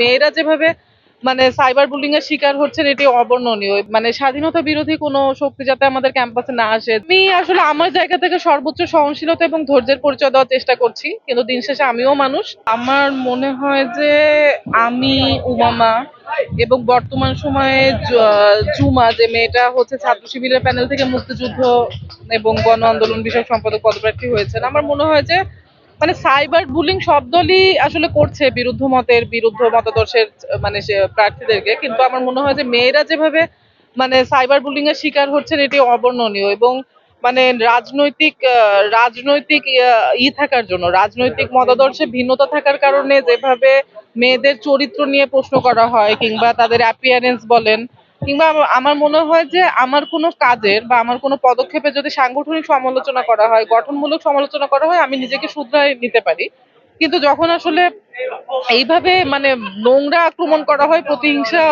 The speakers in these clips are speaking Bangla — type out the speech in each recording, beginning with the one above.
মেয়েরা যেভাবে মানে সাইবার বুলিং এর শিকার হচ্ছেন, এটি অবর্ণনীয়। মানে স্বাধীনতা বিরোধী কোনো শক্তি যাতে আমাদের ক্যাম্পাসে না আসে। আমি আসলে আমার জায়গা থেকে সর্বোচ্চ সহনশীলতা এবং ধৈর্যের পরিচয় দেওয়ার চেষ্টা করছি, কিন্তু দিন শেষে আমিও মানুষ। আমার মনে হয় যে আমি উমামা এবং বর্তমান সময়ে জুমা, যে মেয়েটা হচ্ছে ছাত্র শিবিরের প্যানেল থেকে মুক্তিযুদ্ধ এবং গণ আন্দোলন বিষয়ক সম্পাদক পদপ্রার্থী হয়েছেন। আমার মনে হয় যে মানে সাইবার বুলিং দলই আসলে করছে বিরুদ্ধ মতের, বিরুদ্ধ মতাদর্শের মানে প্রার্থীদেরকে। কিন্তু আমার মনে হয় যে মেয়েরা যেভাবে মানে সাইবার বুলিং এর শিকার হচ্ছেন, এটি অবর্ণনীয় এবং মানে রাজনৈতিক রাজনৈতিক ই থাকার জন্য, রাজনৈতিক মতাদর্শে ভিন্নতা থাকার কারণে যেভাবে মেয়েদের চরিত্র নিয়ে প্রশ্ন করা হয় কিংবা তাদের অ্যাপিয়ারেন্স বলেন কিংবা আমার মনে হয় যে আমার কোনো কাজের বা আমার কোনো পদক্ষেপে যদি সাংগঠনিক সমালোচনা করা হয়, গঠনমূলক সমালোচনা করা হয়, আমি নিজেকে শুধরাই নিতে পারি। কিন্তু যখন আসলে এইভাবে মানে নোংরা আক্রমণ করা হয়, প্রতিহিংসা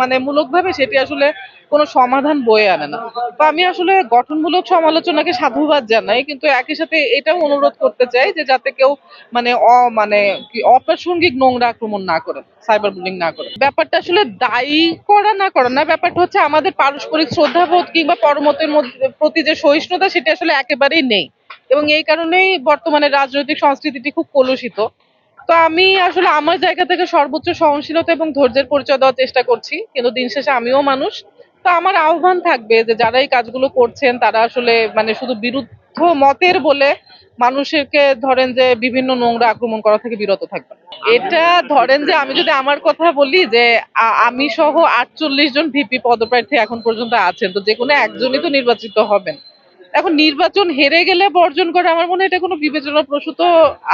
মানে মূলকভাবে সেটি আসলে কোনো সমাধান বয়ে আনে না। তো আমি আসলে গঠনমূলক সমালোচনাকে সাধুবাদ জানাই, কিন্তু একই সাথে এটাও অনুরোধ করতে চাই যে যাতে কেউ মানে অ মানে অপ্রাসঙ্গিক নোংরা আক্রমণ না করে সাইবার বুলিং না করে। ব্যাপারটা আসলে দায়ী করা না করা না, ব্যাপারটা হচ্ছে আমাদের পারস্পরিক শ্রদ্ধাবোধ কিংবা পরমতের মধ্যে, প্রতি যে সহিষ্ণুতা সেটি আসলে একেবারেই নেই। এবং এই কারণেই বর্তমানে রাজনৈতিক সংস্কৃতিটি খুব কলুষিত। তো আমি আসলে আমার জায়গা থেকে সর্বোচ্চ সহনশীলতা এবং ধৈর্যের পরিচয় দেওয়ার চেষ্টা করছি, কিন্তু দিন শেষে আমিও মানুষ। তো আমার আহ্বান থাকবে যে যারা এই কাজগুলো করছেন, তারা আসলে মানে শুধু বিরুদ্ধ মতের বলে মানুষকে ধরেন যে বিভিন্ন নোংরা আক্রমণ করা থেকে বিরত থাকবেন। এটা ধরেন যে আমি যদি আমার কথা বলি যে আমি সহ আটচল্লিশ জন ভিপি পদপ্রার্থী এখন পর্যন্ত আছেন, তো যে কোনো একজনই তো নির্বাচিত হবেন। এখন নির্বাচন হেরে গেলে বর্জন করে, আমার মনে হয় এটা কোনো বিবেচনা প্রসূত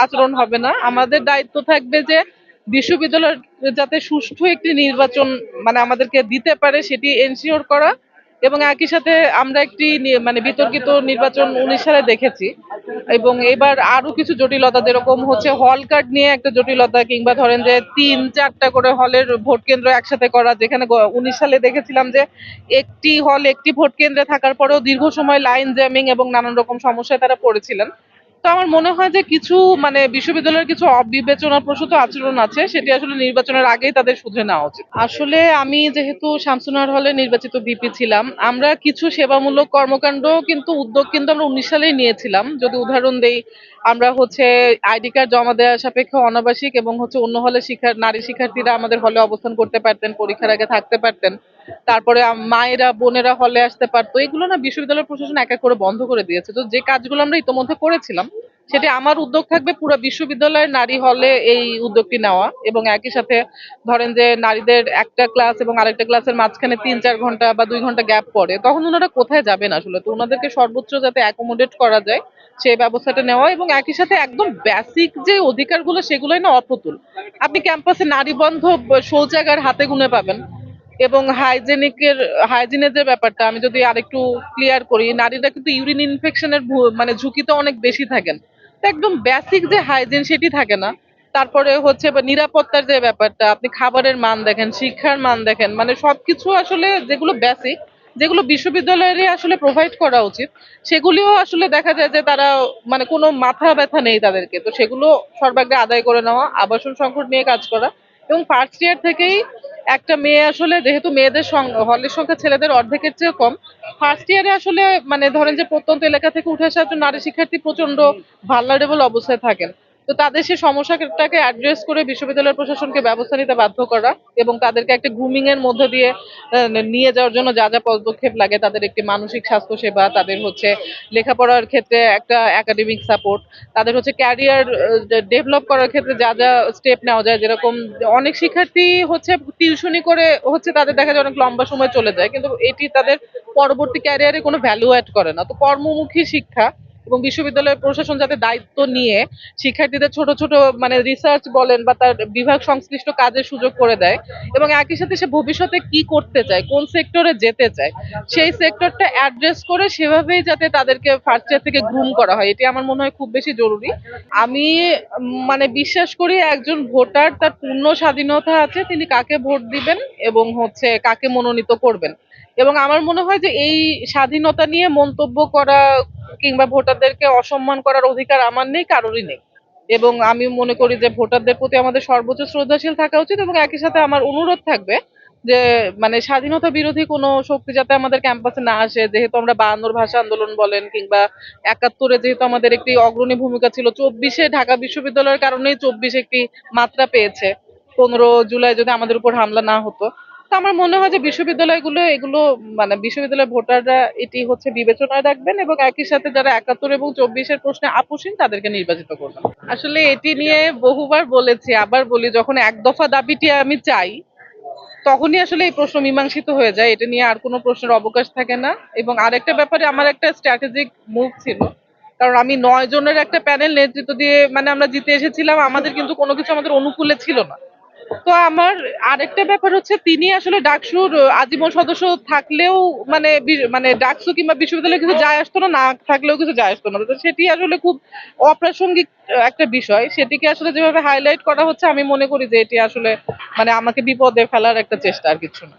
আচরণ হবে না। আমাদের দায়িত্ব থাকবে যে বিশ্ববিদ্যালয় যাতে সুষ্ঠু একটি নির্বাচন মানে আমাদেরকে দিতে পারে, সেটি এনশিওর করা। এবং একই সাথে আমরা একটি মানে বিতর্কিত নির্বাচন উনিশ সালে দেখেছি। এবং এবার আরও কিছু জটিলতা, যেরকম হচ্ছে হল কার্ড নিয়ে একটা জটিলতা, কিংবা ধরেন যে তিন চারটা করে হলের ভোট কেন্দ্র একসাথে করা, যেখানে উনিশ সালে দেখেছিলাম যে একটি হল একটি ভোট কেন্দ্রে থাকার পরেও দীর্ঘ সময় লাইন জ্যামিং এবং নানান রকম সমস্যায় তারা পড়েছিলেন। তো আমার মনে হয় যে কিছু মানে বিশ্ববিদ্যালয়ের কিছু অবিবেচনা প্রসূত আচরণ আছে, সেটি আসলে নির্বাচনের আগেই তাদের শুধরে নেওয়া উচিত। আসলে আমি যেহেতু শামসুনার হলে নির্বাচিত বিপি ছিলাম, আমরা কিছু সেবামূলক কর্মকাণ্ড কিন্তু উদ্যোগ কিন্তু আমরা উনিশ সালেই নিয়েছিলাম। যদি উদাহরণ দেই আমরা হচ্ছে আইডি কার্ড জমা দেওয়ার সাপেক্ষে অনাবাসিক এবং হচ্ছে অন্য হলে শিক্ষার, নারী শিক্ষার্থীরা আমাদের হলে অবস্থান করতে পারতেন, পরীক্ষার আগে থাকতে পারতেন। তারপরে মায়েরা, বোনেরা হলে আসতে পারতো। এগুলো না বিশ্ববিদ্যালয় প্রশাসন এক এক করে বন্ধ করে দিয়েছে। তো যে কাজগুলো আমরা ইতোমধ্যে করেছিলাম সেটি আমার উদ্যোগ থাকবে পুরো বিশ্ববিদ্যালয়ের নারী হলে এই উদ্যোগটি নেওয়া এবং একই সাথে ধরেন যে নারীদের একটা ক্লাস এবং আরেকটা ক্লাসের মাঝখানে তিন, চার ঘণ্টা বা দুই ঘণ্টা গ্যাপ পড়ে, তখন ওনারা কোথায় যাবেন আসলে? তো ওনাদেরকে সর্বোচ্চ যাতে অ্যাকোমোডেট করা যায়, সেই ব্যবস্থাটা নেওয়া এবং একই সাথে একদম বেসিক যে অধিকারগুলো সেগুলোই না অপ্রতুল। আপনি ক্যাম্পাসে নারী বন্ধ শৌচাগার হাতে গুনে পাবেন এবং হাইজেনিকের, হাইজিনের যে ব্যাপারটা, আমি যদি আরেকটু ক্লিয়ার করি, নারীরা কিন্তু ইউরিন ইনফেকশনের মানে ঝুঁকিতে অনেক বেশি থাকেন। একদম বেসিক যে হাইজিন সেটি থাকে না। তারপরে হচ্ছে নিরাপত্তার যে ব্যাপারটা, আপনি খাবারের মান দেখেন, শিক্ষার মান দেখেন মানে সবকিছু আসলে যেগুলো বেসিক যেগুলো বিশ্ববিদ্যালয়েরই আসলে প্রোভাইড করা উচিত, সেগুলিও আসলে দেখা যায় যে তারা মানে কোনো মাথা ব্যথা নেই তাদেরকে। তো সেগুলো সর্বাগ্রে আদায় করে নেওয়া, আবাসন সংকট নিয়ে কাজ করা এবং ফার্স্ট ইয়ার থেকেই একটা মেয়ে আসলে, যেহেতু মেয়েদের হলের সংখ্যা ছেলেদের অর্ধেকের চেয়ে কম ফার্স্ট ইয়ারে আসলে মানে ধরেন যে প্রত্যন্ত এলাকা থেকে উঠে আসা নারী শিক্ষার্থী প্রচণ্ড ভালনারেবল অবস্থায় থাকেন। তো তাদের সেই সমস্যাটাকে অ্যাড্রেস করে বিশ্ববিদ্যালয় প্রশাসনকে ব্যবস্থা নিতে বাধ্য করা এবং তাদেরকে একটা গ্রুমিং এর মধ্যে দিয়ে নিয়ে যাওয়ার জন্য যা যা পদক্ষেপ লাগে তাদের একটি মানসিক স্বাস্থ্য সেবা তাদের হচ্ছে লেখাপড়ার ক্ষেত্রে একটা একাডেমিক সাপোর্ট তাদের হচ্ছে ক্যারিয়ার ডেভেলপ করার ক্ষেত্রে যা যা স্টেপ নেওয়া যায়। যেরকম অনেক শিক্ষার্থী হচ্ছে টিউশনি করে হচ্ছে তাদের দেখা যায় অনেক লম্বা সময় চলে যায়, কিন্তু এটি তাদের পরবর্তী ক্যারিয়ারে কোনো ভ্যালু অ্যাড করে না। তো কর্মমুখী শিক্ষা এবং বিশ্ববিদ্যালয় প্রশাসন যাতে দায়িত্ব নিয়ে শিক্ষার্থীদের ছোট ছোট মানে রিসার্চ বলেন বা তার বিভাগ সংশ্লিষ্ট কাজের সুযোগ করে দেয় এবং একই সাথে সে ভবিষ্যতে কি করতে চায়, কোন সেক্টরে যেতে চায়, সেই সেক্টরটা অ্যাড্রেস করে সেভাবেই যাতে তাদেরকে ফার্স্ট ইয়ার থেকে গ্রুম করা হয়। এটি আমার মনে হয় খুব বেশি জরুরি। আমি মানে বিশ্বাস করি একজন ভোটার তার পূর্ণ স্বাধীনতা আছে, তিনি কাকে ভোট দিবেন এবং হচ্ছে কাকে মনোনীত করবেন। এবং আমার মনে হয় যে এই স্বাধীনতা নিয়ে মন্তব্য করা কিংবা ভোটারদেরকে অসম্মান করার অধিকার আমার নেই, কারোরই নেই। এবং আমি মনে করি যে ভোটারদের প্রতি আমাদের সর্বোচ্চ শ্রদ্ধাশীল থাকা উচিত এবং একই সাথে আমার অনুরোধ থাকবে যে মানে স্বাধীনতা বিরোধী কোনো শক্তি যাতে আমাদের ক্যাম্পাসে না আসে, যেহেতু আমরা বায়ান্নর ভাষা আন্দোলন বলেন কিংবা একাত্তরে যেহেতু আমাদের একটি অগ্রণী ভূমিকা ছিল, চব্বিশে ঢাকা বিশ্ববিদ্যালয়ের কারণেই চব্বিশ একটি মাত্রা পেয়েছে। পনেরো জুলাই যদি আমাদের উপর হামলা না হতো। তো আমার মনে হয় যে বিশ্ববিদ্যালয়গুলো, এগুলো মানে বিশ্ববিদ্যালয়ের ভোটাররা এটি হচ্ছে বিবেচনায় রাখবেন এবং একই সাথে যারা একাত্তর এবং চব্বিশের প্রশ্নে আপুসীন তাদেরকে নির্বাচিত করবেন। আসলে এটি নিয়ে বহুবার বলেছি, আবার বলি, যখন এক দফা দাবিটি আমি চাই, তখনই আসলে এই প্রশ্ন মীমাংসিত হয়ে যায়। এটা নিয়ে আর কোনো প্রশ্নের অবকাশ থাকে না। এবং আরেকটা ব্যাপারে আমার একটা স্ট্র্যাটেজিক মুভ ছিল। কারণ আমি নয় জনের একটা প্যানেল নেতৃত্ব দিয়ে মানে আমরা জিতে এসেছিলাম, আমাদের কিন্তু কোনো কিছু আমাদের অনুকূলে ছিল না। তো আমার আরেকটা ব্যাপার হচ্ছে, তিনি আসলে ডাকসুর আজীবন সদস্য থাকলেও মানে মানে ডাকসু কিংবা বিশ্ববিদ্যালয়ে কিছু যায় আসতো না না থাকলেও কিছু যায় আসতো না। তো সেটি আসলে খুব অপ্রাসঙ্গিক একটা বিষয়। সেটিকে আসলে যেভাবে হাইলাইট করা হচ্ছে, আমি মনে করি যে এটি আসলে মানে আমাকে বিপদে ফেলার একটা চেষ্টা আর কিছু না।